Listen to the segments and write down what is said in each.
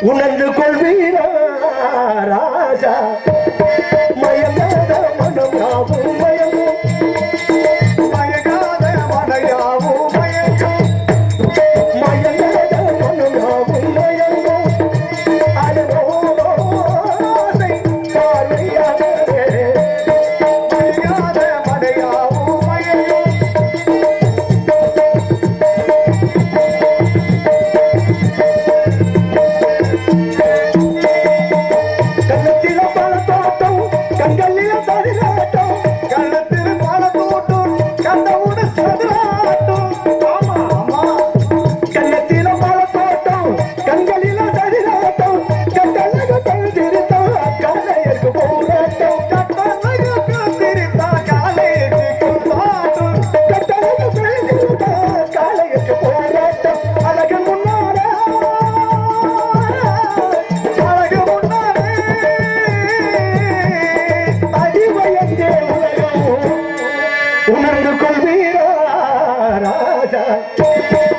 உணர்ந்து கொள்வீரா ராஜா. மயமாத மனம் যায়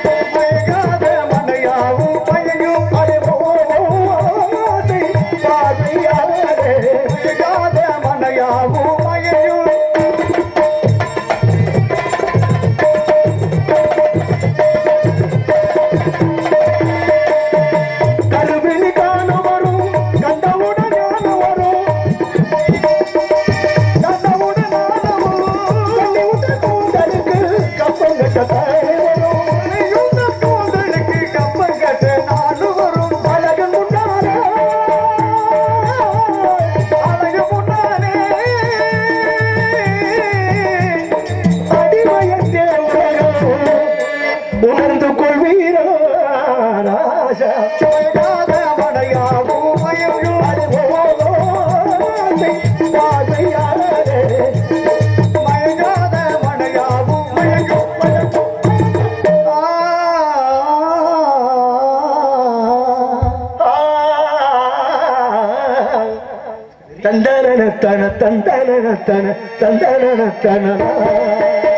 தன தந்தன தன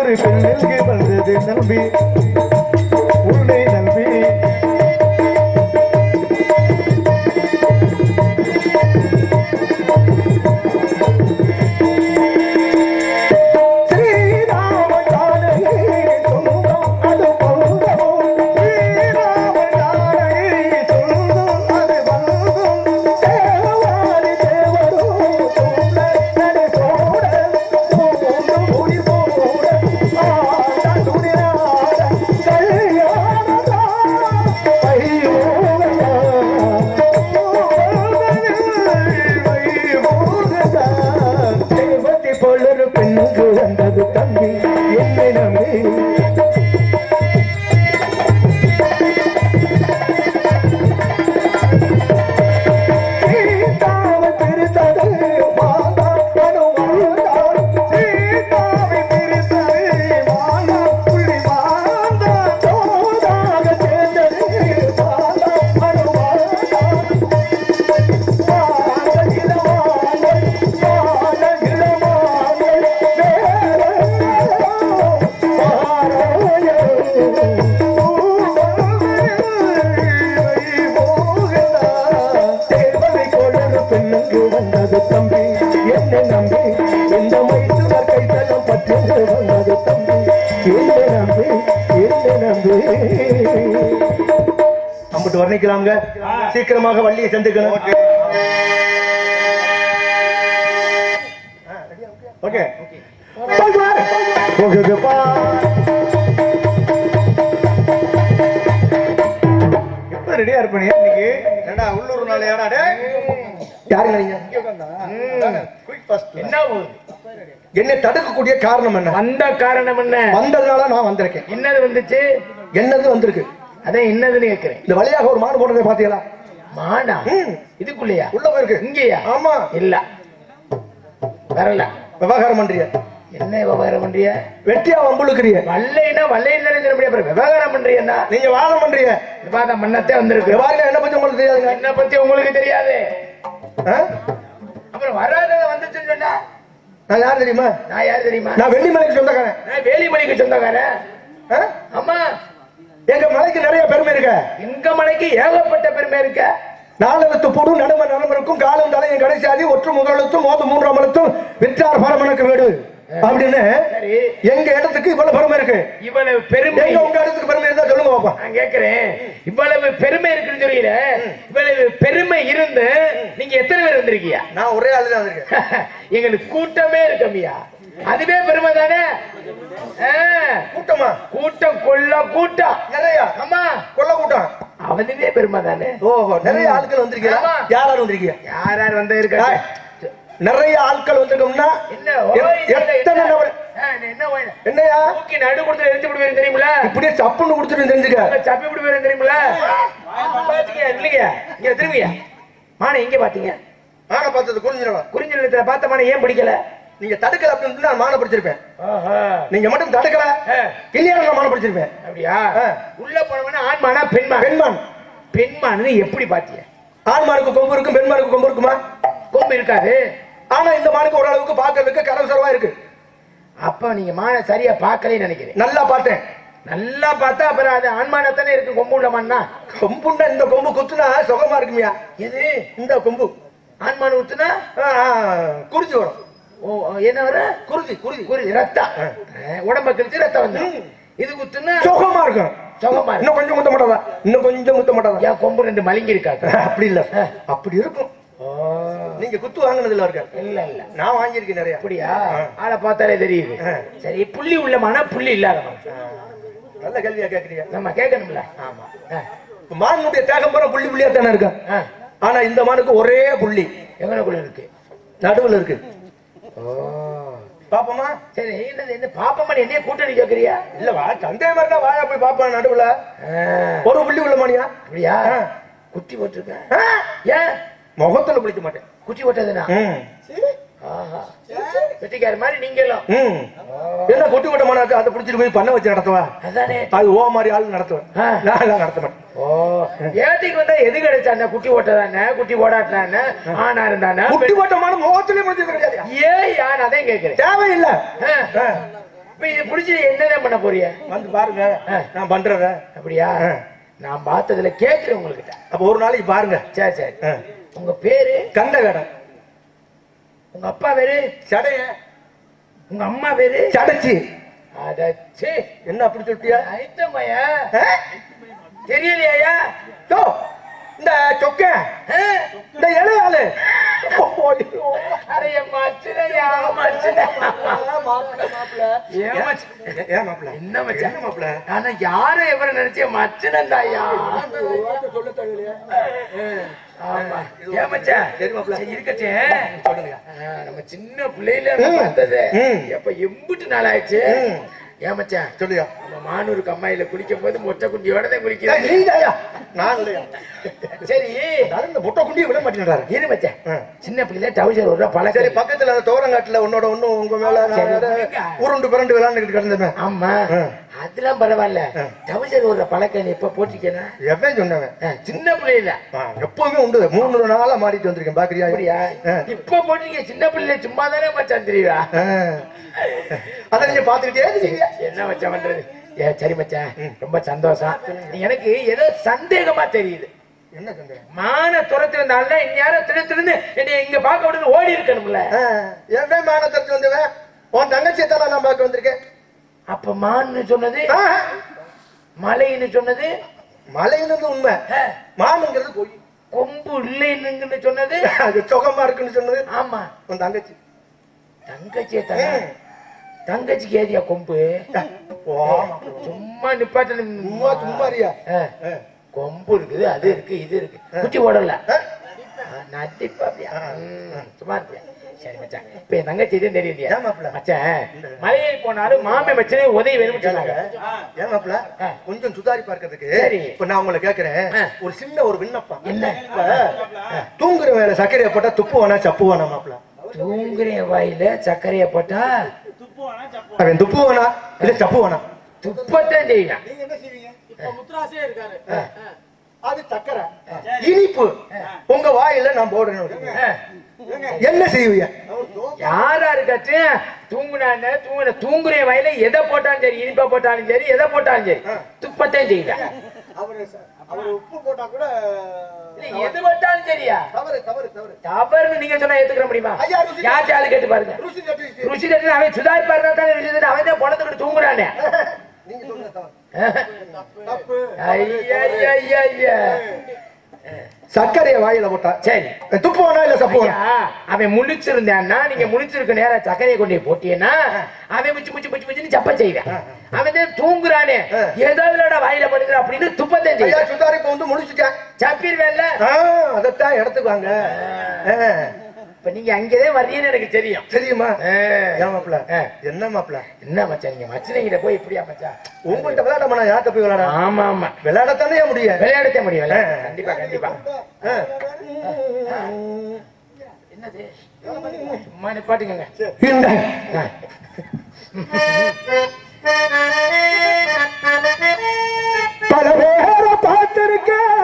ஒரு பிள்ளைக்கு வந்தது நம்பி. உன்னை சீக்கிரமாக வள்ளியை சந்திக்கணும் ஓகே. ஓகே. இருப்பேன் இன்னைக்கு? உள்ளூர் நாள் ஏடா டே யாருங்க என்ன தடுக்கக்கூடிய காரணம் என்ன? அந்த காரணம் என்ன? வந்ததுனால நான் வந்திருக்கேன். என்னது வந்துச்சு? என்னது வந்திருக்கு? அதான் என்னதுன்னு கேட்கிறேன். இந்த வழியாக ஒரு மாடு போடுறதை பாத்தீங்களா மாடா. இதுக்குள்ளயா? உள்ள போயிருக்கு. இங்கேயா? ஆமா. இல்ல. வரல. விவகாரம் பண்றிய? என்ன விவகாரம் பண்றிய? வெட்டியா வம்புழுக்கிறிய? வல்லைனா வல்லைன்னு சொல்ல முடியாது அப்புறம் விவகாரம் பண்றியன்னா? நீங்க வாதம் பண்றிய? விவாதம் பண்ணத்தே வந்திருக்கு. விவகாரம் என்ன பத்தி உங்களுக்கு தெரியாதுங்க? என்ன பத்தி உங்களுக்கு தெரியாது? அப்புறம் வராதத வந்துச்சுன்னு சொன்னா? நான் யார் தெரியுமா? நான் யார் தெரியுமா? நான் வெள்ளிமலைக்கு சொந்தக்காரன். நான் வேலிமலைக்கு சொந்தக்காரன்? ஆமா. எங்க மலைக்கு நிறைய பெருமை இருக்கு. எங்க மலைக்கு ஏகப்பட்ட பெருமை இருக்க. நாலெழுத்து போடும் நடும நரம்பருக்கும் காலம் தலையும் கடைசாதி ஒற்று முதலெழுத்தும் மோது மூன்றாம் எழுத்தும் விற்றார் பரமனுக்கு வீடு. அப்படின்னு எங்க இடத்துக்கு இவ்வளவு பெருமை இருக்கு? இவ்வளவு பெருமை. உங்க இடத்துக்கு பெருமை இருந்தா சொல்லுங்க பாப்பா. நான் கேக்குறேன். இவ்வளவு பெருமை இருக்குன்னு சொல்லியில இவ்வளவு பெருமை இருந்து நீங்க எத்தனை பேர் வந்திருக்கீங்க? நான் ஒரே ஆளு தான் இருக்கேன் எங்களுக்கு கூட்டமே இருக்கமியா அதுவே பெருமை தானே? கூட்டமா? கூட்டம் கொள்ள கூட்டம். நிறைய. ஆமா. கொல்ல கூட்டம். அவனுவே பெருமை தானே? ஓஹோ நிறைய ஆட்கள் வந்திருக்கீங்களா? ஆமா. யார் யார் வந்திருக்கீங்க? யார் யார் வந்தா இருக்கா நிறைய ஆட்கள் வந்திருக்கோம்னா என்ன எத்தனை? நபர்? என்னையா? தூக்கி நடு கொடுத்து எடுத்து விடுவேன் தெரியுமில இப்படியே சப்புன்னு கொடுத்துட்டு தெரிஞ்சுக்க. சப்பி விடுவேன் தெரியுமில பாத்தீங்க இல்லையா? இங்க திரும்பியா? மானை எங்க பாத்தீங்க? மானை பார்த்தது குறிஞ்சிடவா குறிஞ்சி நிலத்துல பார்த்த மானை ஏன் பிடிக்கல? நீங்க தடுக்கல அப்படின்னு நான் மானை பிடிச்சிருப்பேன் ஆஹா. நீங்க மட்டும் தடுக்கல இல்லையா நான் மானை பிடிச்சிருப்பேன் அப்படியா. உள்ள போனவன ஆண்மானா பெண்மான்? பெண்மான். பெண்மானு எப்படி பாத்திய? ஆண்மானுக்கு கொம்பு இருக்கும் பெண்மானுக்கு கொம்பு இருக்குமா? கொம்பு இருக்காது. ஆனா இந்த மானுக்கு ஓரளவுக்கு பார்க்கறதுக்கு கரசரவா இருக்கு. அப்ப நீங்க மானை சரியா பார்க்கலன்னு நினைக்கிறேன். நல்லா பார்த்தேன். நல்லா பார்த்தா அப்புறம் அது ஆண்மானத்தானே இருக்கு கொம்பு உள்ள மண்ணா கொம்புன்னா இந்த கொம்பு குத்துனா சுகமா இருக்குமியா. எது? இந்த கொம்பு. ஆண்மான் ஆ, குறிஞ்சி வரும். என்ன வர? குருதி குருதி குறி ரத்தம் உடம்ப கிழிச்சு ரத்தம் இது குத்துனா சுகமா இருக்கும் சுகமா இன்னும் கொஞ்சம் முத்த மாட்டாதா? இன்னும் கொஞ்சம் முத்த மாட்டாதா? என் கொம்பு ரெண்டு மலிங்கி இருக்காது அப்படி இல்ல. அப்படி இருக்கும். நீங்க குத்து வாங்கினதுல இருக்க இல்ல இல்ல. நான் வாங்கியிருக்கேன் நிறைய. அப்படியா? ஆளை பார்த்தாலே தெரியுது. சரி புள்ளி உள்ள மன புள்ளி இல்லாத மனம். நல்ல கேள்வியா கேக்குறீங்க. நம்ம கேட்கணும்ல. ஆமா. மானுடைய தேகம் பூரா புள்ளி புள்ளியா தானே இருக்கு. ஆனா இந்த மானுக்கு ஒரே புள்ளி. எங்கனக்குள்ள இருக்கு? நடுவுல இருக்கு. பாப்போமா? சரி என்னது என்ன பாப்பமணி என்னைய கூட்டணி கேக்குறியா? இல்ல வா சந்தேகம் இருந்தா வாயா போய் பாப்பா நடுவுல. ஒரு புள்ளி உள்ள மானியா அப்படியா. குட்டி போட்டிருக்கேன் ஏன்? முகத்துல பிடிக்க மாட்டேன். குட்டி போட்டதுனா? வெட்டிக்கார மாதிரி நீங்களும். என்ன குட்டி விட்ட மானாக்கு அதை பிடிச்சிட்டு போய் பண்ண வச்சு நடத்துவா? அது ஓ மாதிரி ஆள் நடத்துவேன். நான் எல்லாம் நடத்த மாட்டேன் ஓ. ஏட்டிக்கு வந்தா எது கிடைச்சானே குட்டி ஓட்டதானே? குட்டி ஓடாட்டானே ஆனா இருந்தானே? குட்டி ஓட்டமான முகத்திலே முடிஞ்சது கிடையாது. ஏன் யான் அதையும் கேக்குறேன் தேவையில்லை. இப்ப இது புடிச்சு என்னதான் பண்ண போறிய வந்து பாருங்க. நான் பண்றத. அப்படியா. நான் பார்த்ததுல கேக்குறேன் உங்ககிட்ட. அப்ப ஒரு நாளைக்கு பாருங்க. சரி சரி. உங்க பேரு? கண்ட வேடம் உங்க அப்பா பேரு சடைய. உங்க அம்மா பேரு சடைச்சு. அடச்சே. என்ன அப்படி சொல்லிட்டியா? ஐத்தமையா? தெரியலையா யோ, இந்த சொக்க இந்த மாப்பிள்ள ஆனா யாரும் எவரை நினைச்ச மச்சுனந்தாயா ஆமா. ஏன் மச்சான் சரி மாப்பிள்ள. சரி, இருக்கட்டும். சொல்லுங்க. ஆ, நம்ம சின்ன பிள்ளையில பார்த்தது. எப்ப எம்பிட்டு நாள் ஆயிடுச்சு மச்சான்? சொல்லுயா நம்ம மானூர் கம்மாயில குளிக்கும் போது மொட்டை குண்டியோட தான் குளிக்கிறேன் நீதாயா நான் இல்லையா? சரி. இந்த முட்டை குண்டியை விட மாட்டேங்கிறாரு இரு மச்சான். ஆ. சின்ன பிள்ளைல டவுசர் ஒரு சரி பழக்கம். பக்கத்துல அந்த தோரங்காட்டுல உன்னோட ஒண்ணு உங்க மேல சரி. உருண்டு பிறண்டு விளாண்டுக்கிட்டு கிடந்தவன் ஆமா. அதெல்லாம் பரவாயில்ல. டவுசர் ஒரு பழக்கம் நீ இப்ப போட்டிருக்கேனா? எவன் சொன்னவன்? சின்ன பிள்ளையில. எப்பவுமே உண்டு. மூணு நாளா மாறிட்டு வந்திருக்கேன் பாக்குறியா? அப்படியா. இப்ப போட்டிருக்க சின்ன பிள்ளைல சும்மா தானே மச்சான் தெரியுதா. அத நீங்க பாத்துக்கிட்டே என்ன மச்சான் பண்றது? ஏ சரி மச்சான் ரொம்ப சந்தோஷம். எனக்கு ஏதோ சந்தேகமா தெரியுது. என்ன சந்தேகம்? மான துரத்து வந்தால இந்நேரம் திருன்னு என்னை இங்க பார்க்க விட்டு ஓடி இருக்கணும்ல. ஆ, எவன் மானத்தரத்து வந்தவன்? உன் தங்கச்சியை தானே நான் பார்க்க வந்திருக்கேன். அப்ப மான்னு சொன்னது மலைன்னு சொன்னது. மலைங்கிறது உண்மை. மானுங்கிறது பொய். கொம்பு இல்லைன்னு சொன்னது. அது சுகமா இருக்குன்னு சொன்னது. ஆமா. உன் தங்கச்சி. தங்கச்சியை தானே தங்கச்சிக்கு ஏதியா கொம்பு? சும்மா நிப்பாட்டு சும்மா சும்மாரியா கொம்பு இருக்குது அது இருக்கு இது இருக்கு. குச்சி அப்படியா ம், சும்மா இருப்பியா? சரி மச்சான். இப்ப என் தங்கச்சி இதுவும் தெரியுதியா? ஏன் மாப்பிள? மச்சான் மலையை போனாலும் மாமே மச்சனே உதவி வேணும்னு சொன்னாங்க. ஏன் மாப்பிள. கொஞ்சம் சுதாரி பார்க்கறதுக்கு சரி. இப்ப நான் உங்களை கேக்குறேன். ஒரு சின்ன ஒரு விண்ணப்பம். என்ன? இப்ப தூங்குற வேலை சர்க்கரையை போட்டா துப்பு வேணா சப்பு வேணா மாப்பிள தூங்குற வாயில சர்க்கரைய போட்டா அவன் துப்பு வேணா இல்ல சப்பு வேணா துப்பத்தான் செய்யலாம் நீங்க என்ன செய்வீங்க? இப்ப முத்துராசே இருக்காரு. அது சக்கரை. இனிப்பு. உங்க வாயில நான் போடணும். என்ன செய்வீங்க? யாரா இருக்காச்சும் தூங்குனான்னு தூங்குன தூங்குற வயல எதை போட்டாலும் சரி இனிப்பா போட்டாலும் சரி எதை போட்டாலும் சரி. அவரு அவர் உப்பு போட்டா கூட எது போட்டாலும் சரியா? தவறு தவறு தவறு. தவறுன்னு நீங்க சொன்னா ஏத்துக்கிற முடியுமா? யாச்சாலும் கேட்டு பாருங்க ருசி கட்டு அவன் சுதாரி பாருங்க தானே ருசி அவன் தான் பணத்துக்கிட்டு தூங்குறானே. சர்க்கரையை வாயில போட்டா சரி. துப்பு வேணா இல்ல சப்பு வேணா ஐயா, அவன் முழிச்சிருந்தான்னா நீங்க முழிச்சிருக்க நேரம் சர்க்கரையை கொண்டு போய் போட்டீங்கன்னா அவன் முச்சு முச்சு முச்சு முச்சுன்னு சப்ப செய்வேன். அவன் தான் தூங்குறானே. ஏதோ விளையாட வாயில படுக்கிற அப்படின்னு துப்பத்தான் ஐயா செய்வேன். சுதாரி இப்ப வந்து முடிச்சுட்டேன் சப்பிடுவேன்ல. அதைத்தான் இடத்துக்கு வாங்க ஆ, இப்ப நீங்க அங்கேதான் வர்றீங்கன்னு எனக்கு தெரியும். தெரியுமா. ஏன் மாப்பிள. என்ன மாப்பிள என்ன மச்சான் நீங்க மச்சனைகிட்ட போய் இப்படியா மச்சான்? உங்கள்கிட்ட விளையாடாம நான் யார்கிட்ட போய் விளையாட? ஆமா ஆமா. விளையாடத்தானே முடியும்? விளையாடத்தே முடியும். கண்டிப்பா கண்டிப்பா. என்னது? சும்மா நிப்பாட்டுங்க. பல பேரை பார்த்திருக்கேன்.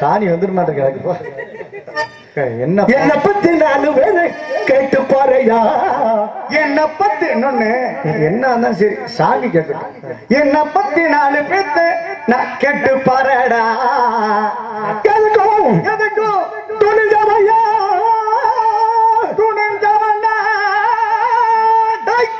சாணி வந்துட மாட்டேங்க என்ன? என்ன பத்தி நாலு பேரு கேட்டு பாறையா என்ன பத்தி இன்னொன்னு. என்ன இருந்தாலும் சரி சாமி கேட்கட்டும். என்ன பத்தி நாலு பேத்து நான் கேட்டு பாறடா எதுக்கும்? எதுக்கும்? துணிஞ்சவையா துணிஞ்சவனா டேய்,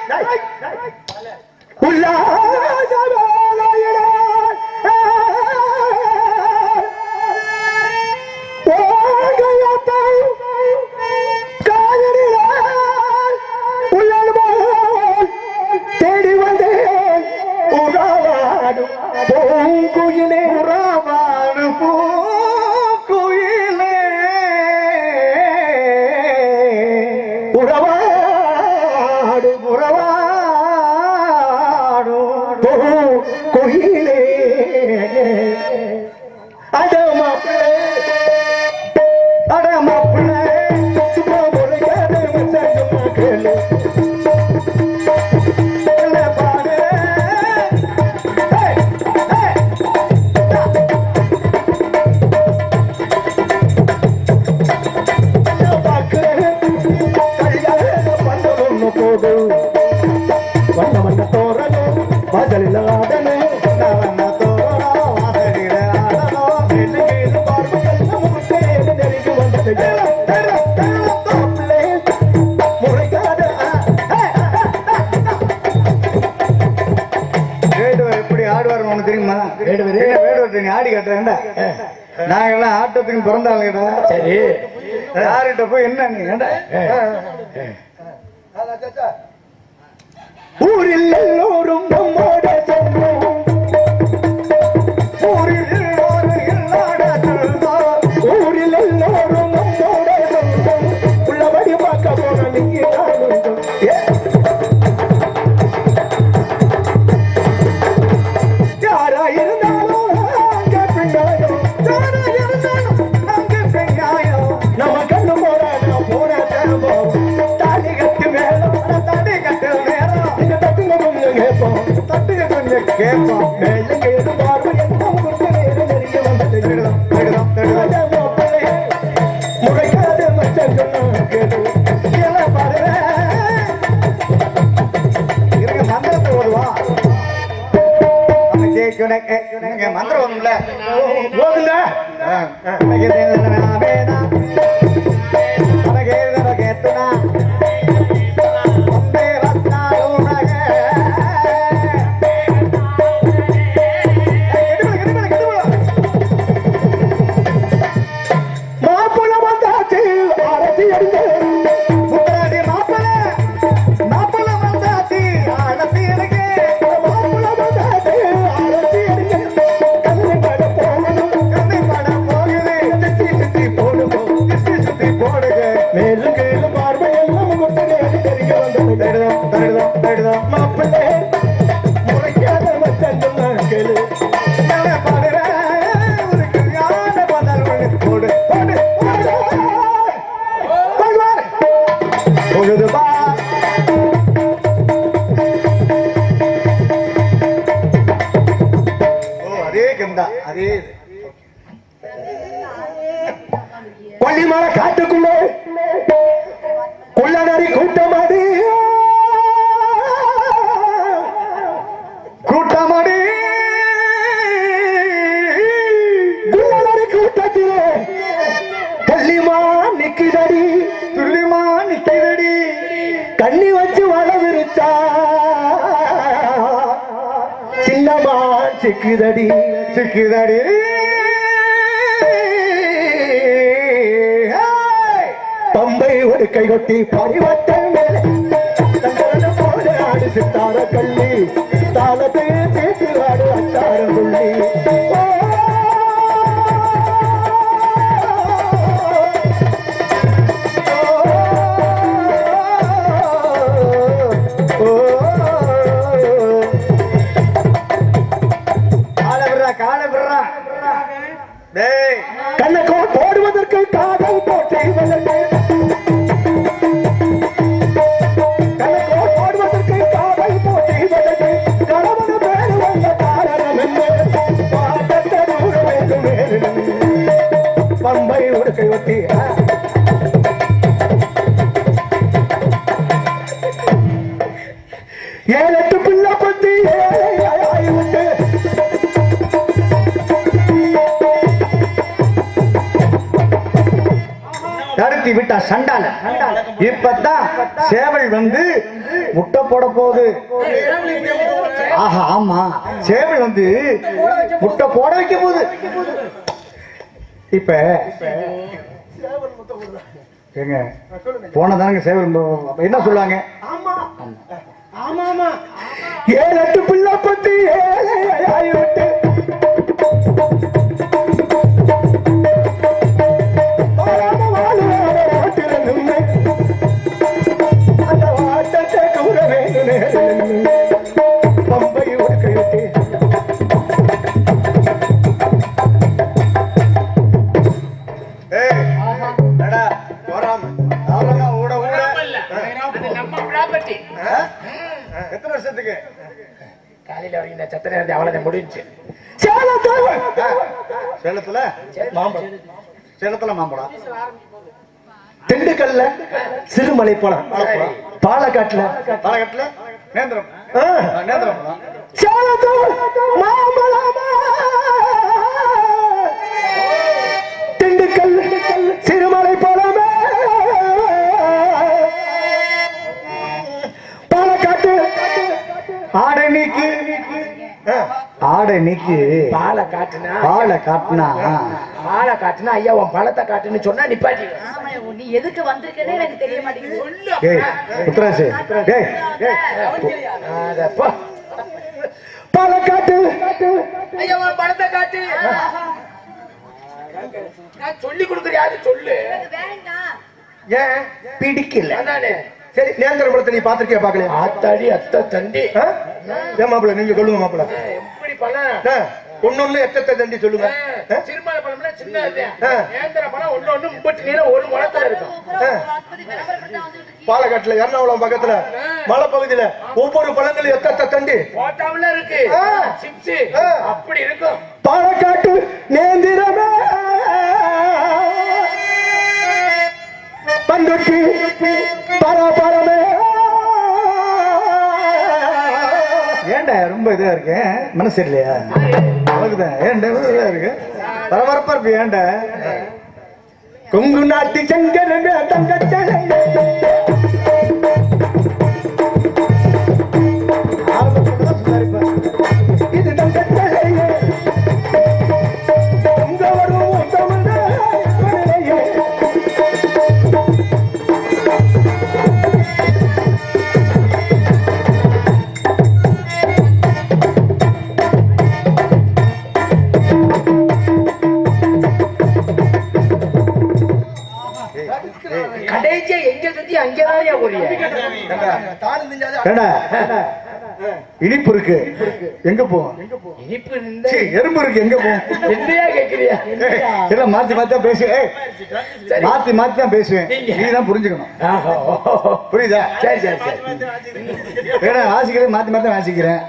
நாங்கெல்லாம் ஆட்டத்துக்கு பிறந்த ஆளுங்கடா சரி. யார்கிட்ட போய் என்ன நீ? ஏண்டா? ஊரில் எல்லோரும் கொல்லிமலை காட்டுக்குள்ளே. கொள்ளநரி கூட்டமாடி. கூட்டமாடி. குள்ளநரி கூட்டத்திலே. கள்ளிமா நிக்குதடி துள்ளிமா நிக்குதடி கண்ணி வச்சு வளவிருச்சா. சின்னமா சிக்குதடி சிக்குதடி. கட்டி பரிவட்ட மேலே தங்கரன போல ஆடு சித்தார கள்ளி. தாளத்தை சேர்த்து ஆடு அச்சார புள்ளி Oh சேவல் வந்து முட்டை போட போகுது ஆஹா ஆமா சேவல் வந்து முட்டை போட வைக்க போகுது இப்ப ஏங்க போனதாங்க சேவல் என்ன சொல்லுவாங்க ஏழு எட்டு பிள்ளை பத்தி ஏழை ஆயிரத்து வருஷத்துக்கு. காலையில வரைக்கும் இந்த சத்தனை இருந்து அவ்வளவு முடிஞ்சு. சேலத்துல. சேலத்துல? மாம்பழம். சேலத்துல மாம்பழம். திண்டுக்கல்ல சிறுமலை பழம். பாலக்காட்டுல. பாலக்காட்டுல? நேந்திரம். நேந்திரம் மாம்பழமா. திண்டுக்கல் சிறுமலை பழமே. ஆடை நீக்கி பாலை காட்டுனா? பாலை காட்டினா? பாலை காட்டுனா ஐயா உன் பழத்தை காட்டுன்னு சொன்னா நிப்பாட்டி. ஆமா, நீ எதுக்கு எனக்கு தெரிய மாட்டேங்குது. ஏய் அதப்பா பாலக்காட்டு ஐயா உன் பழத்தை காட்டு. நான் சொல்லி வேண்டாம். ஏன்? பிடிக்கல. அதானே? சரி நேந்திர படத்தை நீ பாத்திருக்கியா பாக்கலையா ஆத்தாடி அத்தை தண்டி? ஏன் மாப்பிள்ள நீங்க சொல்லுங்க மாப்பிள்ள. எப்படி பழம் ஒன்னொன்னு எத்தத்தை தண்டி சொல்லுங்க? சிறுமலை பழம்னா சின்ன. நேந்திர பழம் ஒண்ணு ஒண்ணு முப்பத்தி நீளம் ஒரு முளத்துல இருக்கும். பாலக்காட்டுல எர்ணாகுளம் பக்கத்துல மலை பகுதியில ஒவ்வொரு பழங்களும் எத்தத்தை தண்டி. போட்டாவில் இருக்கு. சிப்ஸ். அப்படி இருக்கும். பாலக்காட்டு நேந்திரமே. பந்துக்கு பரபரமே. ஏன்டா ரொம்ப இதா இருக்கு? மனசு இல்லையா அவளுக்குதான் ஏன்டா இவ்வளவு இதா இருக்கு? பரபரப்பா இருக்கு ஏன்டா? கொங்கு நாட்டு சங்கரங்க தங்கச்சலை இனிப்பு இருக்கு. எங்க போவோம் இனிப்பு எறும்பு இருக்கு. எங்க போவோம் எல்லாம் மாத்தி மாத்தி தான் பேசுவேன். மாத்தி மாத்தி தான் பேசுவேன். நீ தான் புரிஞ்சுக்கணும். புரியுதா? சரி சரி சரி. ஏன்னா வாசிக்கிறேன் மாத்தி மாத்தி தான் வாசிக்கிறேன்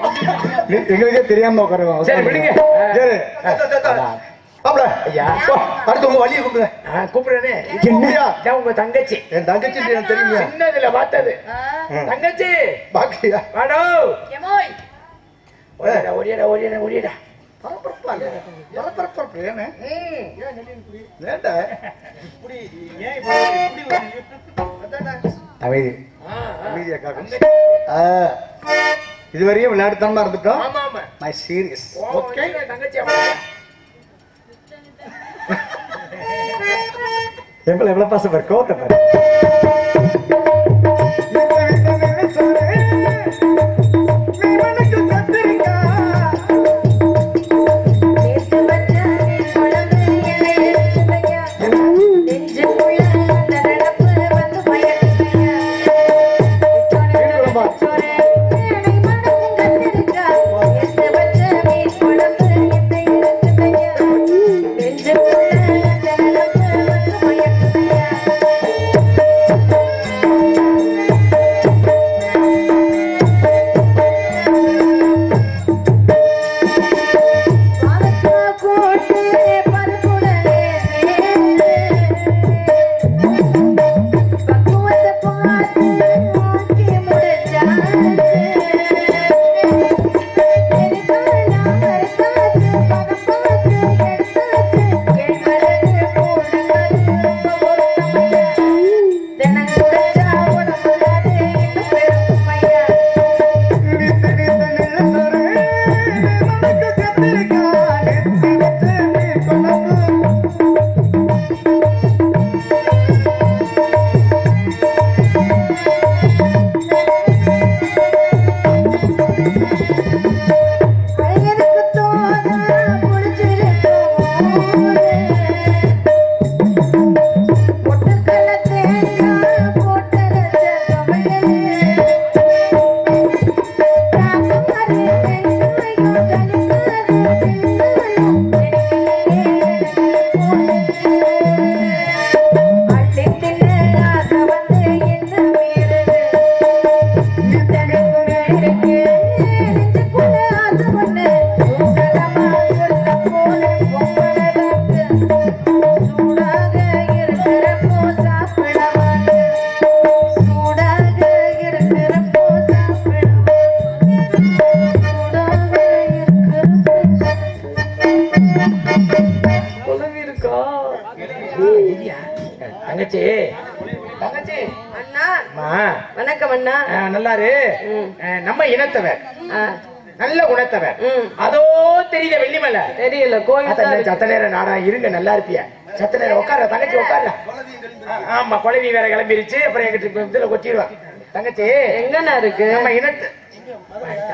எங்களுக்கே தெரியாம உட்காருவோம். சரி மாப்பிள. ஐயா. போ, அடுத்து உங்க வழியை கூப்பிடுங்க. ஆ, கூப்பிடுறேனே. என்னையா உங்க தங்கச்சி. என் தங்கச்சி எனக்கு தெரியுங்க சின்னதுல பார்த்தது. தங்கச்சி. பாக்கியா? வாடோ. எமோய். ஓடிடா ஓடிடா வேண்டா. அமைதி. அமைதியா காக்க. இதுவரையும் விளையாட்டுத்தனமா இருந்துட்டோம். மை சீரியஸ் ஓகே தங்கச்சி அம்மா எவ்வளவு எவ்வளவு பாசம் பாரு கோட்டை ஆ, நல்லாரு. நம்ம இனத்தவர். நல்ல குணத்தவர். அதோ தெரியல வெள்ளிமலை தெரியல கோயில். சத்த நேரம் நாடா இருங்க நல்லா இருப்பிய? சத்த நேரம் உட்கார தங்கச்சி உட்கார ஆமா குழவி வேற கிளம்பிருச்சு. அப்புறம் எங்கிட்ட இதுல கொட்டிடுவான் தங்கச்சி. எங்கண்ணா இருக்கு? நம்ம இனத்து.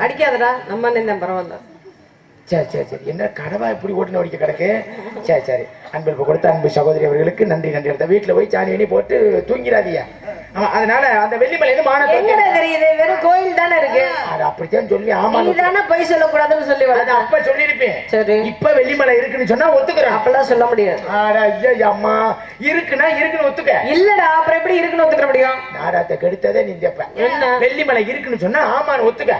அடிக்காதடா நம்ம தான் பரவாயில்ல. சரி சரி சரி. என்ன கடவா இப்படி ஓட்டுன ஓடிக்க கிடக்கு? சரி சரி. அன்பு கொடுத்த அன்பு சகோதரி அவர்களுக்கு நன்றி நன்றி. அடுத்த வீட்டுல போய் சாணி எண்ணி போட்டு தூங்கிடாதீங்க. ஆமா அதனால அந்த வெள்ளிமலை இருந்து மானத்தை எங்கடா தெரியுது வெறும் கோயில் தானே இருக்கு? அது அப்படித்தான் சொல்லி ஆமா நீ தானே பொய் சொல்லக்கூடாதுன்னு சொல்லி அது அப்ப சொல்லிருப்பேன் சரி. இப்ப வெள்ளிமலை இருக்குன்னு சொன்னா ஒத்துக்கிறேன் அப்பெல்லாம் சொல்ல முடியாது. ஆடா, ஐயா, அம்மா இருக்குன்னா இருக்குன்னு ஒத்துக்க. இல்லடா அப்புறம் எப்படி இருக்குன்னு ஒத்துக்கிற முடியும்? நாடாத்தை கெடுத்ததே நீ என்ன? வெள்ளிமலை இருக்குன்னு சொன்னா ஆமான்னு ஒத்துக்க.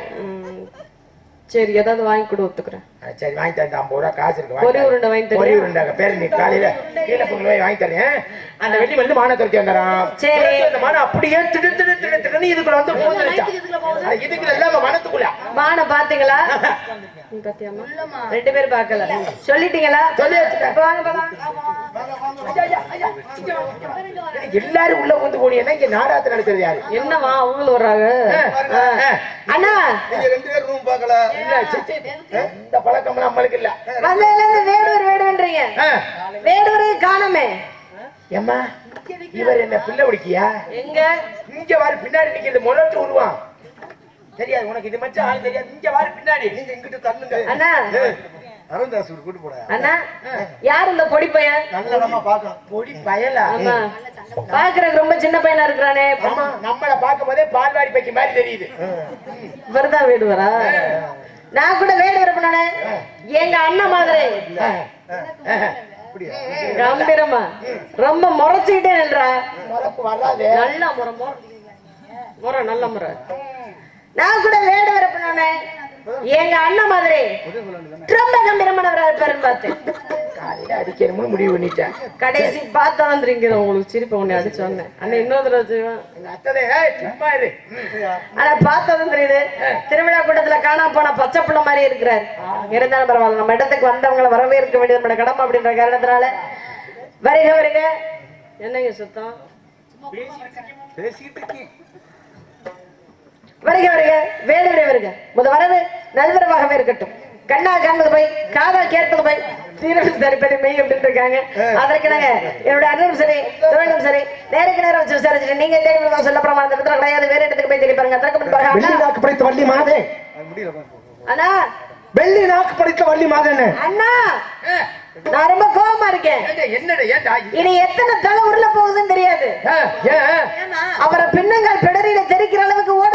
சரி ஏதாவது வாங்கி கொடு ஒத்துக்கிறேன். சரி வாங்கி தரேன். ஐம்பது ரூபா காசு இருக்கு பொரி உருண்டை வாங்கி தரியா? பொரி உருண்டை பேர் நீ காலையில கீழே பொங்கல் போய் வாங்கி தரேன். அந்த வெள்ளி வந்து மான துரத்தி வந்துறான். சரி. அந்த மான அப்படியே திடு திடு திடு திடுன்னு இதுக்குள்ள வந்து பூந்துருச்சான் இதுக்குள்ள இல்லாம மனத்துக்குள்ள. வான பாத்தீங்களா? ரெண்டு பேரும் பார்க்கல சொல்லிட்டீங்களா? சொல்லி எல்லாரும் உள்ள வந்து போனீங்கன்னா இங்க நாடாத்து நடத்துறது யாரு? என்னவா அவங்களும் வர்றாங்க. அண்ணா. நீங்க ரெண்டு பேரும் ரூம் பார்க்கல. இந்த பழக்கம் நம்மளுக்கு இல்ல. வந்ததுல இருந்து வேடுவர் வேடுவன்றீங்க ஆ. வேடுவரே காணோமே. ஏம்மா இவர் என்ன பிள்ளை பிடிக்கியா எங்க? இங்க வாரு பின்னாடி நிக்கிறது முரட்டு உருவான் தெரியாது உனக்கு இது மச்சம் ஆள் தெரியாது. இங்க வாரு பின்னாடி. நீங்க இங்கிட்டு தள்ளுங்க. அண்ணா. அருந்தாசு கூட்டு போட. அண்ணா யார் இந்த பொடி பையன்? நல்லதமா பொடி பயலா? ஆமா. பாக்குறதுக்கு ரொம்ப சின்ன பையனா இருக்கிறானே. நம்மள பார்க்கும் போதே பால்வாடி பைக்கு மாதிரி தெரியுது. இவர்தான் வேடுவரா? நான் கூட வேடுவர் பண்ணனே எங்க அண்ணன் மாதிரி. கம்பீரமா. ரொம்ப முறைச்சுக்கிட்டே வராது. நல்ல முறை முறை. நல்ல முறை. நான் கூட வேடுவர் பண்ணனே எங்க அண்ணன் மாதிரி. ரொம்ப கம்பீரமானவரா இருப்பாருன்னு பார்த்தேன் காலையில அடிக்கணும்னு முடிவு பண்ணிட்டேன். கடைசி பார்த்தா வந்துருங்கிற உங்களுக்கு சிரிப்பை ஒண்ணு அடிச்சோன்னு அண்ணன் இன்னொரு தடவை ஆனா பார்த்ததும் தெரியுது திருவிழா கூட்டத்துல காணாம போன பச்சை பிள்ளை மாதிரி இருக்கிறாரு. இருந்தாலும் பரவாயில்ல நம்ம இடத்துக்கு வந்தவங்களை வரவேற்க வேண்டியது நம்மளோட கடமை அப்படின்ற காரணத்தினால. வருக வருக. என்னங்க சுத்தம்? வருக வருக. விரை வருக. முத வரவு நல்வரவாகவே இருக்கட்டும். கண்ணா காண்பது போய் காதல் கேட்பது போய் தீரம் சரிப்பது மெய் அப்படின்னு இருக்காங்க அதற்கு நாங்க என்னோட அண்ணனும் சரி தொழிலும் சரி நேருக்கு நேரம் வச்சு விசாரிச்சுட்டு நீங்க தேடி சொல்ல போற அந்த இடத்துல கிடையாது வேற இடத்துக்கு போய் தேடி பாருங்க. அதற்கு முன்பாக வெள்ளி படைத்த மாதே. அண்ணா. வெள்ளி நாக்கு படைத்த வள்ளி மாதேன்னு அண்ணா. நான் ரொம்ப கோவமா இருக்கேன். இனி எத்தனை தலை உருள போகுதுன்னு தெரியாது. அவரை பின்னங்கால் பிடரியில தெரிக்கிற அளவுக்கு ஓட